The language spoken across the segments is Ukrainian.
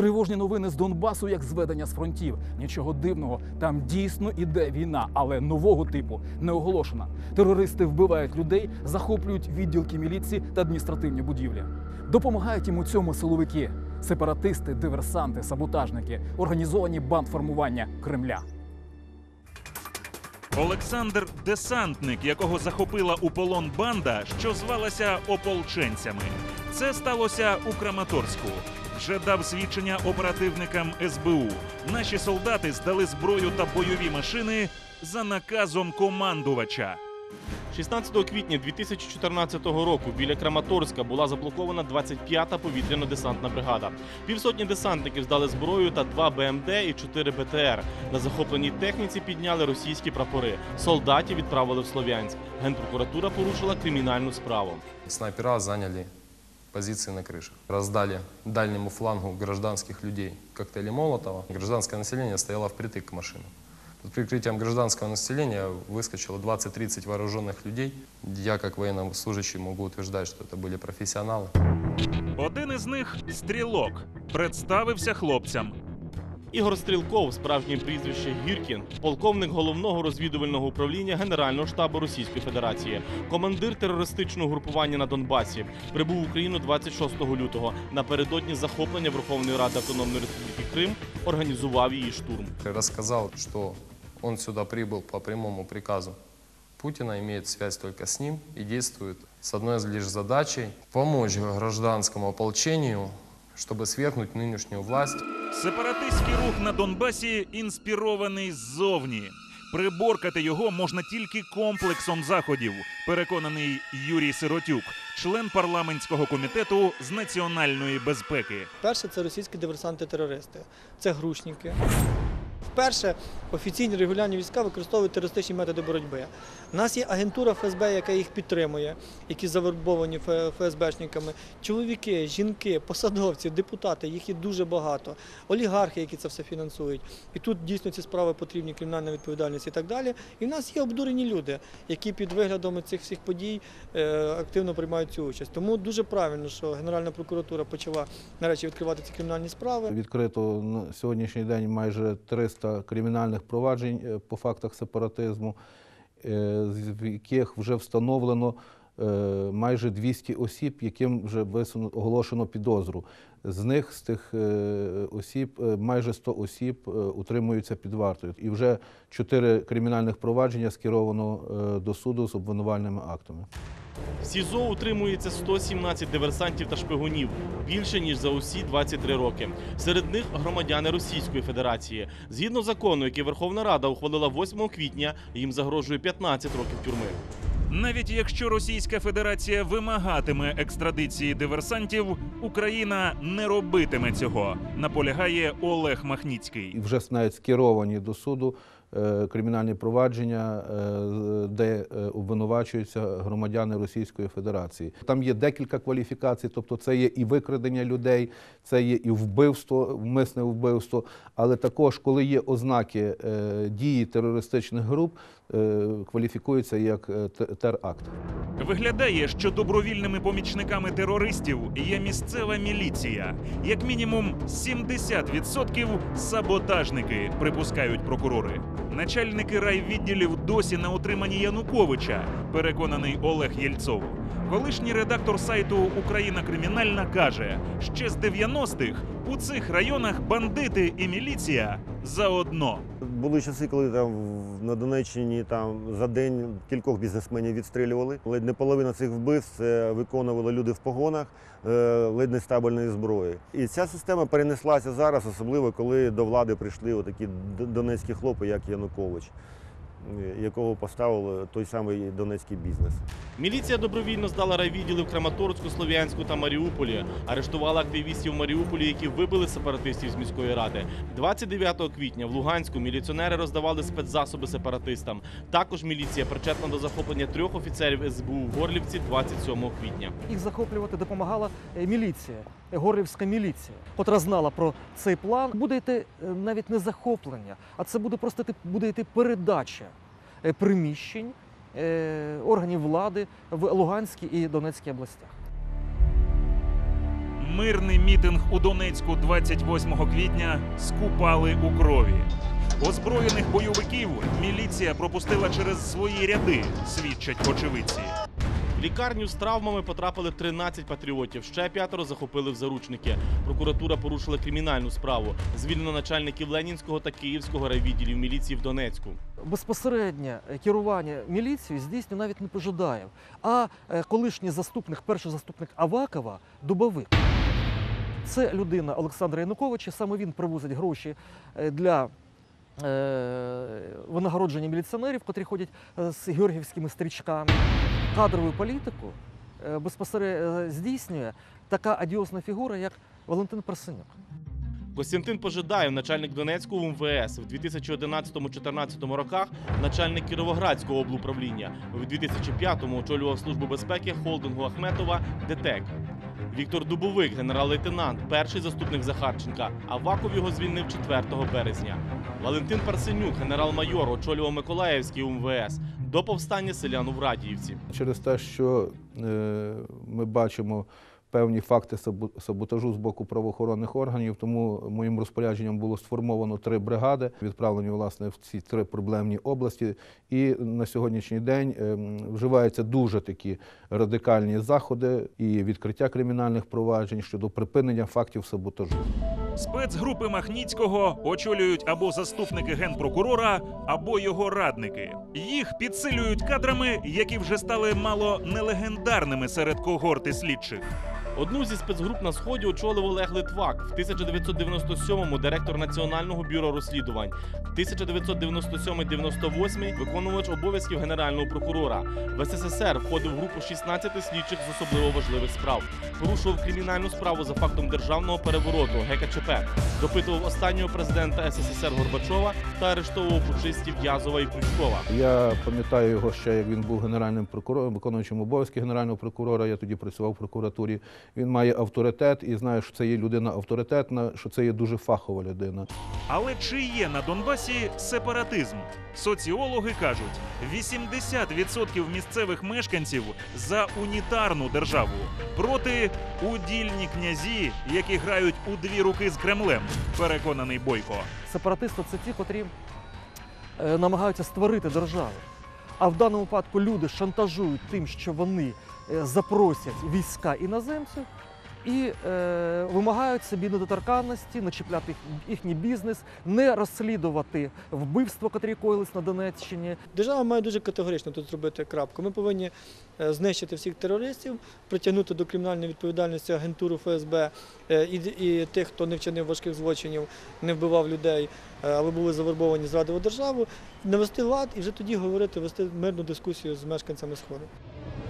Тривожні новини з Донбасу, як зведення з фронтів. Нічого дивного, там дійсно іде війна, але нового типу не оголошена. Терористи вбивають людей, захоплюють відділки міліції та адміністративні будівлі. Допомагають їм у цьому силовики, сепаратисти, диверсанти, саботажники, організовані бандформування Кремля. Олександр Десантник, якого захопила у полон банда, що звалася ополченцями. Це сталося у Краматорську. Вже дав свідчення оперативникам СБУ. Наші солдати здали зброю та бойові машини за наказом командувача. 16 квітня 2014 року біля Краматорська була заблокована 25-та повітряно-десантна бригада. Півсотні десантників здали зброю та два БМД і 4 БТР. На захопленій техніці підняли російські прапори. Солдатів відправили в Слов'янськ. Генпрокуратура порушила кримінальну справу. Снайпера заняли позиции на крышах. Раздали дальнему флангу гражданских людей коктейли Молотова. Гражданское население стояло впритык к машинам. Под прикрытием гражданского населения выскочило 20-30 вооруженных людей. Я, как военнослужащий, могу утверждать, что это были профессионалы. Один із них стрілок, представився хлопцям. Ігор Стрілков, справжнє прізвище Гіркін, полковник головного розвідувального управління Генерального штабу Російської Федерації, командир терористичного групування на Донбасі, прибув в Україну 26 лютого. Напередодні захоплення Верховної Ради Автономної Республіки Крим організував її штурм. Рассказал, что он сюда прибыл по прямому приказу Путина, имеет связь только с ним и действует с одной лишь задачей – помочь гражданскому ополчению, чтобы свергнуть нынешнюю власть. Сепаратистський рух на Донбасі інспірований ззовні. Приборкати його можна тільки комплексом заходів, переконаний Юрій Сиротюк, член парламентського комітету з національної безпеки. Перше це російські диверсанти-терористи, це грушники. Вперше офіційні регулярні війська використовують терористичні методи боротьби. У нас є агентура ФСБ, яка їх підтримує, які завербовані ФСБшниками. Чоловіки, жінки, посадовці, депутати, їх є дуже багато. Олігархи, які це все фінансують. І тут дійсно ці справи потрібні, кримінальна відповідальність і так далі. І в нас є обдурені люди, які під виглядом цих всіх подій е, активно приймають цю участь. Тому дуже правильно, що Генеральна прокуратура почала нарешті відкривати ці кримінальні справи. Відкрито на сьогоднішній день майже 300 кримінальних проваджень е, по фактах сепаратизму, е, з яких вже встановлено майже 200 осіб, яким вже висуну- оголошено підозру. З них, з тих е, осіб, е, майже 100 осіб е, утримуються під вартою. І вже 4 кримінальних провадження скеровано е, до суду з обвинувальними актами. В СІЗО утримується 117 диверсантів та шпигунів, більше ніж за усі 23 роки. Серед них громадяни Російської Федерації. Згідно закону, який Верховна Рада ухвалила 8 квітня, їм загрожує 15 років тюрми. Навіть якщо Російська Федерація вимагатиме екстрадиції диверсантів, Україна не робитиме цього. Наполягає Олег Махніцький. Вже навіть скеровані до суду е, кримінальні провадження, е, де е, обвинувачуються громадяни Російської Федерації. Там є декілька кваліфікацій, тобто це є і викрадення людей, це є і вбивство, вмисне вбивство, але також, коли є ознаки дії терористичних груп, кваліфікується як е, теракт. Виглядає, що добровільними помічниками терористів є місцева міліція. Як мінімум 70% саботажники, припускають прокурори. Начальники райвідділів досі на утриманні Януковича, переконаний Олег Єльцов. Колишній редактор сайту Україна Кримінальна каже, ще з 90-х у цих районах бандити і міліція заодно. Були часи, коли там на Донеччині там за день кількох бізнесменів відстрілювали. Ледь не половина цих вбивств це виконували люди в погонах, е, ледь не стабільної зброї. І ця система перенеслася зараз, особливо коли до влади прийшли отакі донецькі хлопи, як Янукович, е, якого поставив той самий донецький бізнес. Міліція добровільно здала райвідділи в Краматорську, Слов'янську та Маріуполі. Арештувала активістів в Маріуполі, які вибили сепаратистів з міської ради. 29 квітня в Луганську міліціонери роздавали спецзасоби сепаратистам. Також міліція причетна до захоплення трьох офіцерів СБУ в Горлівці 27 квітня. Їх захоплювати допомагала е, міліція, е, Горлівська міліція, котра знала про цей план. Буде йти е, навіть не захоплення, а це буде просто буде йти передача е, приміщень е, органів влади в Луганській і Донецькій областях. Мирний мітинг у Донецьку 28 квітня скупали у крові. Озброєних бойовиків міліція пропустила через свої ряди, свідчать очевидці. Лікарню з травмами потрапили 13 патріотів. Ще п'ятеро захопили в заручники. Прокуратура порушила кримінальну справу. Звільнено начальників Ленінського та Київського райвідділів міліції в Донецьку. Безпосереднє керування міліцією здійснює навіть не Пожидаєв, а е, колишній заступник, перший заступник Авакова, Дубовик. Це людина Олександра Януковича, саме він привозить гроші е, для е, винагородження міліціонерів, котрі ходять з георгіївськими стрічками. Кадрову політику е, безпосередньо здійснює така адіозна фігура, як Валентин Парсенюк. Костянтин Пожидаєв, начальник Донецького МВС, в 2011-2014 роках начальник Кіровоградського облуправління. У 2005-му очолював службу безпеки холдингу Ахметова ДТЕК. Віктор Дубовик, генерал-лейтенант, перший заступник Захарченка. Аваков його звільнив 4 березня. Валентин Парсенюк, генерал-майор, очолював Миколаївський УМВС до повстання селян у Врадіївці. Через те, що е, ми бачимо певні факти саботажу з боку правоохоронних органів, тому моїм розпорядженням було сформовано три бригади, відправлені власне в ці три проблемні області. І на сьогоднішній день е, вживаються дуже такі радикальні заходи і відкриття кримінальних проваджень щодо припинення фактів саботажу. Спецгрупи Махніцького очолюють або заступники генпрокурора, або його радники. Їх підсилюють кадрами, які вже стали мало нелегендарними серед когорти слідчих. Одну зі спецгруп на сході очолив Олег Литвак. В 1997-му директор Національного бюро розслідувань. В 1997-98 виконувач обов'язків генерального прокурора. В СССР входив в групу 16 слідчих з особливо важливих справ. Порушував кримінальну справу за фактом державного перевороту ГКЧП. Допитував останнього президента СССР Горбачова та арештовував пучистів Язова і Крючкова. Я пам'ятаю його ще, як він був генеральним прокурором, виконуючим обов'язки генерального прокурора. Я тоді працював в прокуратурі. Він має авторитет і знаю, що це є людина авторитетна, що це є дуже фахова людина. Але чи є на Донбасі сепаратизм? Соціологи кажуть, 80% місцевих мешканців за унітарну державу проти удільні князі, які грають у дві руки з Кремлем. Переконаний Бойко. Сепаратисти це ті, котрі е, намагаються створити державу. А в даному випадку люди шантажують тим, що вони запросять війська іноземців і е, вимагають собі недоторканності, не їхній бізнес, не розслідувати вбивства, котрі коїлись на Донеччині, Держава має дуже категорично тут зробити крапку. Ми повинні е, знищити всіх терористів, притягнути до кримінальної відповідальності агентуру ФСБ е, і, і тих, хто не вчинив важких злочинів, не вбивав людей, е, але були завербовані, зрадили державу, навести лад і вже тоді говорити, вести мирну дискусію з мешканцями Сходу.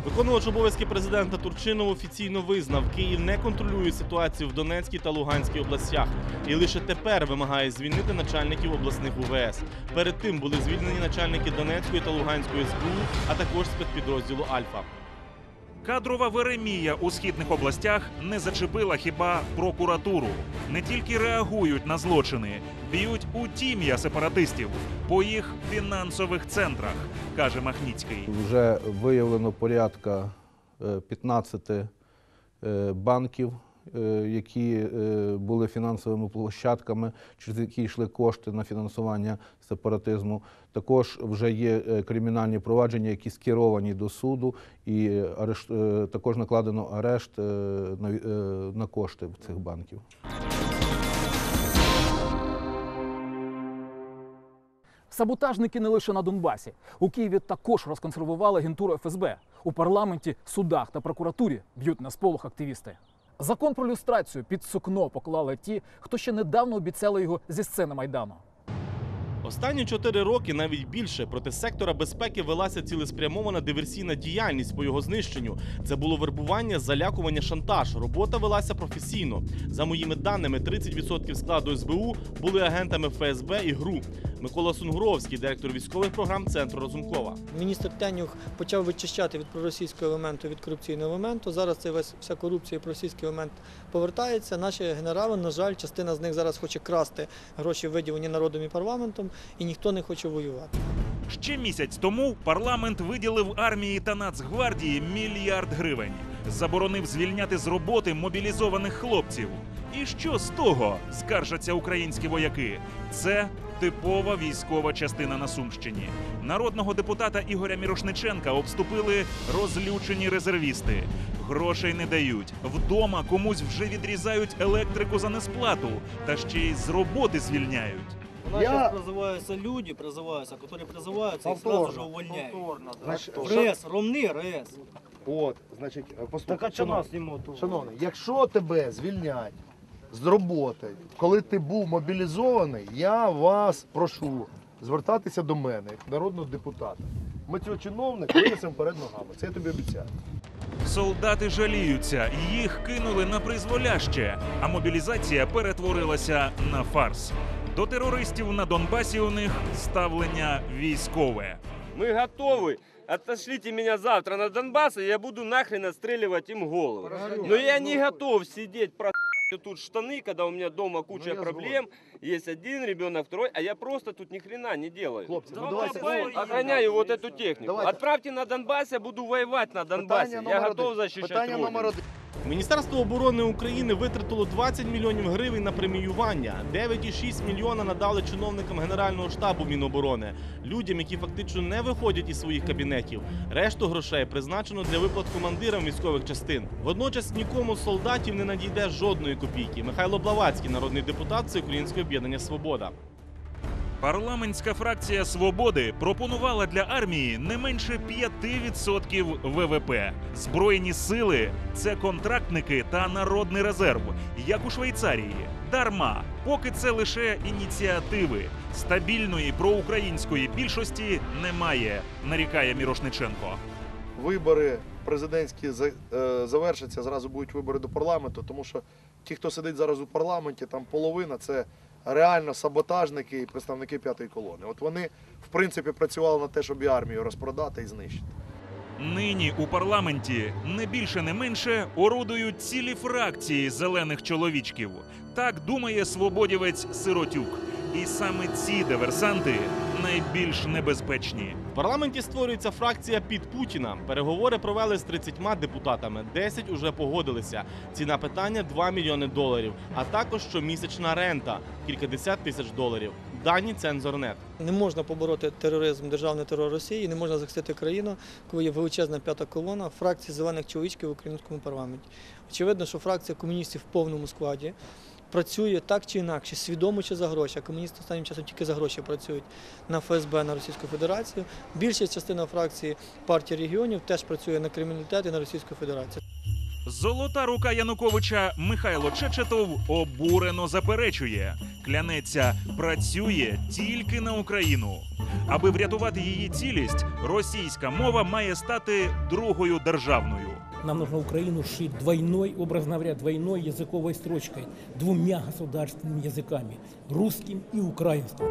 Виконувач обов'язки президента Турчинов офіційно визнав, Київ не контролює ситуацію в Донецькій та Луганській областях і лише тепер вимагає звільнити начальників обласних УВС. Перед тим були звільнені начальники Донецької та Луганської СБУ, а також спецпідрозділу Альфа. Кадрова Веремія у східних областях не зачепила хіба прокуратуру. Не тільки реагують на злочини, б'ють у тім'я сепаратистів по їх фінансових центрах, каже Махніцький. Вже виявлено порядка е, 15 е, банків, е, які е, були фінансовими площадками, через які йшли кошти на фінансування сепаратизму. Також вже є е, кримінальні провадження, які скеровані до суду, і арешт, е, також накладено арешт е, е, на кошти цих банків. Саботажники не лише на Донбасі. У Києві також розконсервували агентуру ФСБ. У парламенті, судах та прокуратурі б'ють на сполох активісти. Закон про люстрацію під сукно поклали ті, хто ще недавно обіцяли його зі сцени майдану. Останні чотири роки, навіть більше, проти сектора безпеки велася цілеспрямована диверсійна діяльність по його знищенню. Це було вербування, залякування, шантаж. Робота велася професійно. За моїми даними, 30% складу СБУ були агентами ФСБ і ГРУ. Микола Сунгуровський, директор військових програм центру Разумкова. Міністр Тенюх почав вичищати від проросійського елементу, від корупційного елементу. Зараз це весь вся корупція і проросійський елемент повертається. Наші генерали, на жаль, частина з них зараз хоче красти гроші, виділені народом і парламентом, і ніхто не хоче воювати. Ще місяць тому парламент виділив армії та Нацгвардії мільярд гривень. заборонив звільняти з роботи мобілізованих хлопців. І що з того, скаржаться українські вояки? Це типова військова частина на Сумщині. Народного депутата Ігоря Мірошниченка обступили розлючені резервісти. Грошей не дають. Вдома комусь вже відрізають електрику за несплату, та ще й з роботи звільняють. У нас Я- сейчас призываются люди, призываются, которые призываются, их сразу же увольняют. Значить, РЕС, ровни РЕС. От, значить, е, послухай, Так а чого шановний, нас не можуть? шановний, якщо тебе звільнять з роботи, коли ти був мобілізований, я вас прошу звертатися до мене, як народного депутата. Ми цього чиновника винесемо перед ногами. Це я тобі обіцяю. Солдати жаліються, їх кинули на призволяще, а мобілізація перетворилася на фарс. До терористів на Донбасі у них ставлення військове. Мы готовы. Отошлите меня завтра на Донбасс, и я буду нахрен отстреливать им голову. Но я не готов сидеть про тут штаны, когда у меня дома куча Ну, я проблем. Есть один ребенок, второй, а я просто тут ни хрена не делаю. Хлопці, ну давайте. Охраняю вот эту технику. Давайте. Отправьте на Донбасс, я буду воевать на Донбассе. Питання Я номер готов один. защищать Питання Родину. Міністерство оборони України витратило 20 мільйонів гривень на преміювання. 9,6 мільйона надали чиновникам Генерального штабу Міноборони, людям, які фактично не виходять із своїх кабінетів. Решту грошей призначено для виплат командирам військових частин. Водночас нікому з солдатів не надійде жодної копійки. Михайло Блавацький, народний депутат Всеукраїнського об'єднання Свобода. Парламентська фракція Свободи пропонувала для армії не менше 5% ВВП. Збройні сили це контрактники та народний резерв, як у Швейцарії. Дарма, поки це лише ініціативи. Стабільної проукраїнської більшості немає, нарікає Мірошниченко. Вибори президентські е, завершаться, зразу будуть вибори до парламенту, тому що ті, хто сидить зараз у парламенті, там половина це реально саботажники і представники п'ятої колони. От вони, в принципі, працювали на те, щоб і армію розпродати і знищити. Нині у парламенті не більше не менше орудують цілі фракції зелених чоловічків. Так думає свободівець Сиротюк. І саме ці диверсанти найбільш небезпечні. В парламенті створюється фракція під Путіна. Переговори провели з 30 депутатами. 10 уже погодилися. Ціна питання 2 мільйони доларів, а також щомісячна рента кількадесят тисяч доларів. Дані цензорнет. Не можна побороти тероризм, державний терор Росії, не можна захистити країну, коли є величезна п'ята колона фракції зелених чоловічків в українському парламенті. Очевидно, що фракція комуністів в повному складі працює так чи інакше, свідомо чи за гроші. А комуністи останнім часом тільки за гроші працюють на ФСБ, на Російську Федерацію. Більша частина фракції партії регіонів теж працює на криміналітет і на Російську Федерацію. Золота рука Януковича Михайло Чечетов обурено заперечує. Клянеться, працює тільки на Україну. Аби врятувати її цілість, російська мова має стати другою державною. Нам нужно Украину сшить двойной, образно говоря, двойной языковой строчкой, двумя государственными языками, русским и украинским.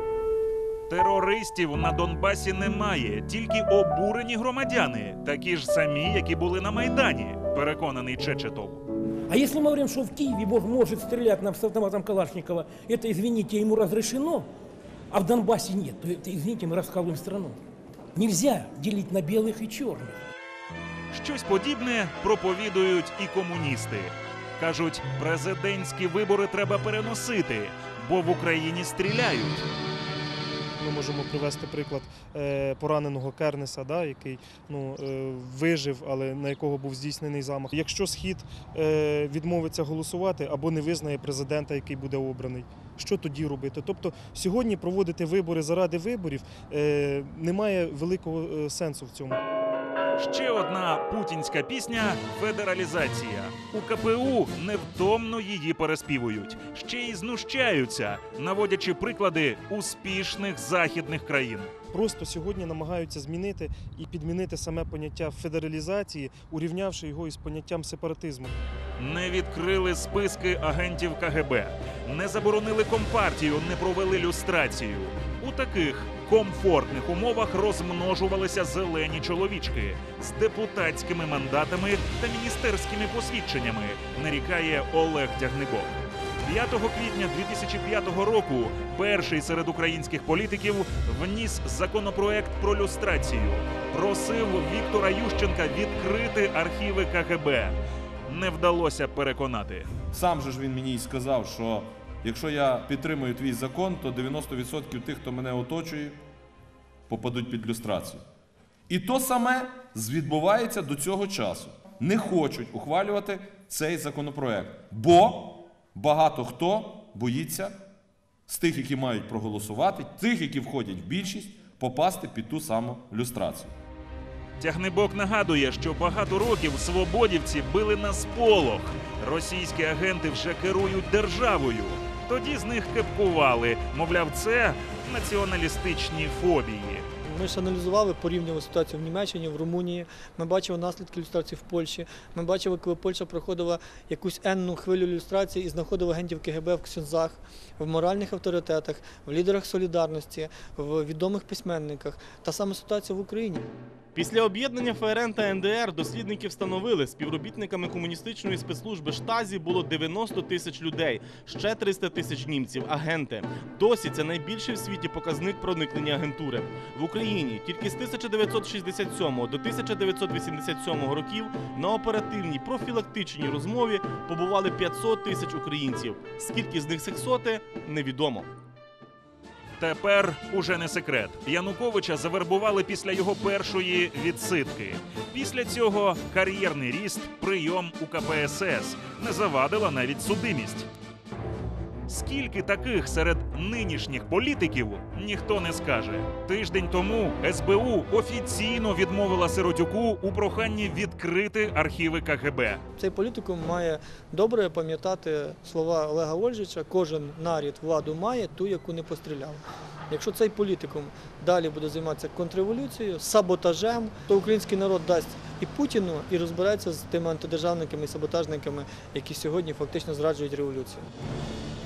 Терористів на Донбасі немає, тільки обурені громадяни, такі ж самі, які були на Майдані, переконаний Чечетов. А если мы говорим, что в Киеве Бог может стрелять нам с автоматом Калашникова, это, извините, ему разрешено, а в Донбассе нет, то это, извините, мы раскалываем страну. Нельзя делить на белых и черных. Щось подібне проповідують і комуністи. Кажуть, президентські вибори треба переносити, бо в Україні стріляють. Ми можемо привести приклад е, пораненого Кернеса, да, який ну, е, вижив, але на якого був здійснений замах. Якщо схід е, відмовиться голосувати або не визнає президента, який буде обраний, що тоді робити? Тобто сьогодні проводити вибори заради виборів немає великого сенсу в цьому. Ще одна путінська пісня федералізація. У КПУ невтомно її переспівують, ще й знущаються, наводячи приклади успішних західних країн. Просто сьогодні намагаються змінити і підмінити саме поняття федералізації, урівнявши його із поняттям сепаратизму. Не відкрили списки агентів КГБ, не заборонили компартію, не провели люстрацію. У таких комфортних умовах розмножувалися зелені чоловічки з депутатськими мандатами та міністерськими посвідченнями, нарікає Олег Тягнебок. 5 квітня 2005 року перший серед українських політиків вніс законопроект про люстрацію. Просив Віктора Ющенка відкрити архіви КГБ. Не вдалося переконати. Сам же ж він мені і сказав, що якщо я підтримую твій закон, то 90% тих, хто мене оточує, попадуть під люстрацію. І то саме відбувається до цього часу. Не хочуть ухвалювати цей законопроект, бо багато хто боїться з тих, які мають проголосувати, тих, які входять в більшість, попасти під ту саму люстрацію. Тягнебок нагадує, що багато років свободівці били на сполох. Російські агенти вже керують державою. Тоді з них кепкували. Мовляв, це націоналістичні фобії. Ми ж аналізували, порівнювали ситуацію в Німеччині, в Румунії. Ми бачили наслідки ілюстрації в Польщі. Ми бачили, коли Польща проходила якусь енну хвилю люстрації і знаходила агентів КГБ в ксюнзах, в моральних авторитетах, в лідерах солідарності, в відомих письменниках. Та сама ситуація в Україні. Після об'єднання ФРН та НДР дослідники встановили, співробітниками комуністичної спецслужби Штазі було 90 тисяч людей, ще 300 тисяч німців, агенти. Досі це найбільший в світі показник проникнення агентури. В Україні тільки з 1967 до 1987 років на оперативній профілактичній розмові побували 500 тисяч українців. Скільки з них сексоти, невідомо. Тепер уже не секрет. Януковича завербували після його першої відсидки. Після цього кар'єрний ріст, прийом у КПСС не завадила навіть судимість. Скільки таких серед нинішніх політиків ніхто не скаже. Тиждень тому СБУ офіційно відмовила Сиротюку у проханні відкрити архіви КГБ. Цей політикум має добре пам'ятати слова Олега Ольжича: кожен нарід владу має ту, яку не постріляв. Якщо цей політикум далі буде займатися контрреволюцією, саботажем, то український народ дасть і Путіну, і розбереться з тими антидержавниками і саботажниками, які сьогодні фактично зраджують революцію.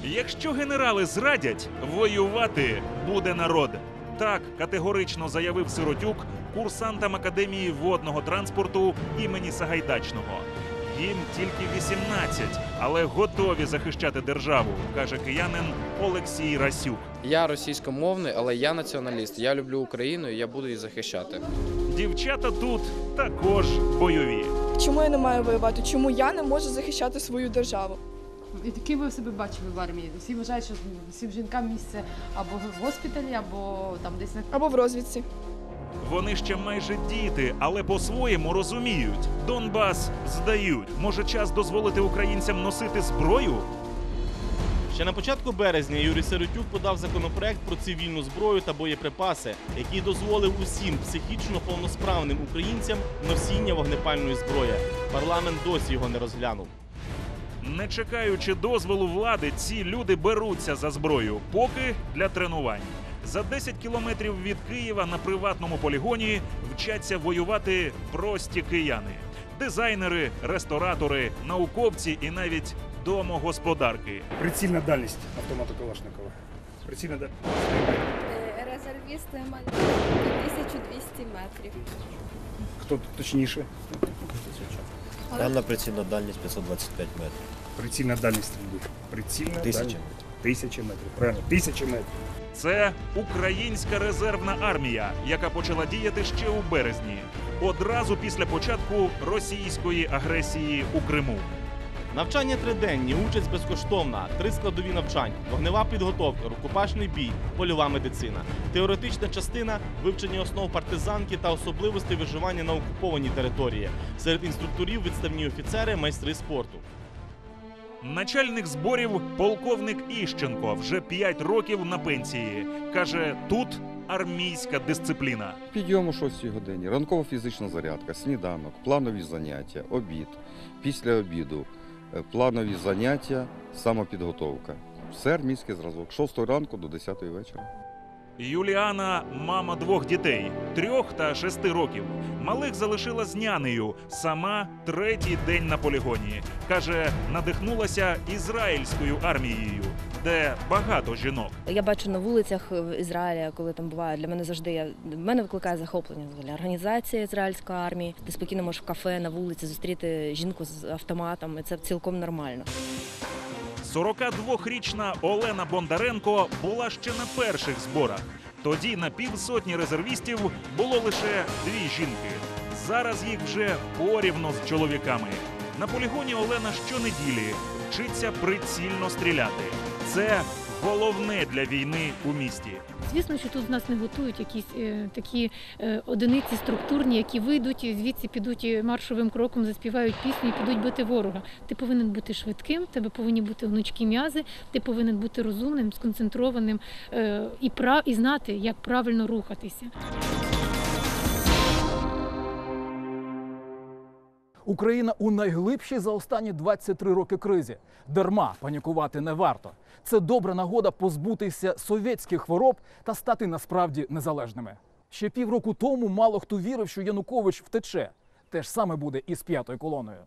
Якщо генерали зрадять, воювати буде народ. Так категорично заявив Сиротюк курсантам Академії водного транспорту імені Сагайдачного. Їм тільки 18, але готові захищати державу, каже киянин Олексій Расюк. Я російськомовний, але я націоналіст. Я люблю Україну і я буду її захищати. Дівчата тут також бойові. Чому я не маю воювати? Чому я не можу захищати свою державу? І Ким ви себе бачили в армії? Всі вважають, що всім жінкам місце або в госпіталі, або там десь на Або в розвідці. Вони ще майже діти, але по-своєму розуміють. Донбас здають. Може, час дозволити українцям носити зброю? Ще на початку березня Юрій Сиротюк подав законопроект про цивільну зброю та боєприпаси, який дозволив усім психічно повносправним українцям носіння вогнепальної зброї. Парламент досі його не розглянув. Не чекаючи дозволу влади, ці люди беруться за зброю, поки для тренувань. За 10 кілометрів від Києва на приватному полігоні вчаться воювати прості кияни: дизайнери, ресторатори, науковці і навіть домогосподарки. Прицільна дальність автомату Калашникова. Прицільна дальність. Резервісти мають 1200 метрів. Хто точніше? Реальна прицільна дальність 525 метрів. Прицільна дальність стрільби. Прицільна Тисяча дальність. Тисяча метрів. Правильно, тисяча метрів. Це українська резервна армія, яка почала діяти ще у березні, одразу після початку російської агресії у Криму. Навчання триденні, участь безкоштовна, три складові навчань, вогнева підготовка, рукопашний бій, польова медицина, теоретична частина, вивчення основ партизанки та особливостей виживання на окупованій території. Серед інструкторів відставні офіцери, майстри спорту. Начальник зборів полковник Іщенко вже 5 років на пенсії. Каже, тут армійська дисципліна. Підйом о 6 годині, ранкова фізична зарядка, сніданок, планові заняття, обід. Після обіду е, планові заняття, самопідготовка. Все армійський зразок. З 6 ранку до 10 вечора. Юліана мама двох дітей трьох та шести років. Малих залишила з нянею. Сама третій день на полігоні. Каже, надихнулася ізраїльською армією, де багато жінок. Я бачу на вулицях в Ізраїлі, коли там буваю, для мене завжди я мене викликає захоплення взагалі організація ізраїльської армії. Ти спокійно можеш в кафе на вулиці зустріти жінку з автоматом, і це цілком нормально. 42-річна Олена Бондаренко була ще на перших зборах. Тоді на півсотні резервістів було лише дві жінки. Зараз їх вже порівно з чоловіками. На полігоні Олена щонеділі вчиться прицільно стріляти. Це головне для війни у місті. Звісно, що тут з нас не готують якісь е, такі е, одиниці структурні, які вийдуть звідси підуть маршовим кроком, заспівають пісню підуть бити ворога. Ти повинен бути швидким, тебе повинні бути гнучкі м'язи, ти повинен бути розумним, сконцентрованим е, і прав і знати, як правильно рухатися. Україна у найглибшій за останні 23 роки кризі. Дарма панікувати не варто. Це добра нагода позбутися совєтських хвороб та стати насправді незалежними. Ще півроку тому мало хто вірив, що Янукович втече. Те ж саме буде і з п'ятою колоною.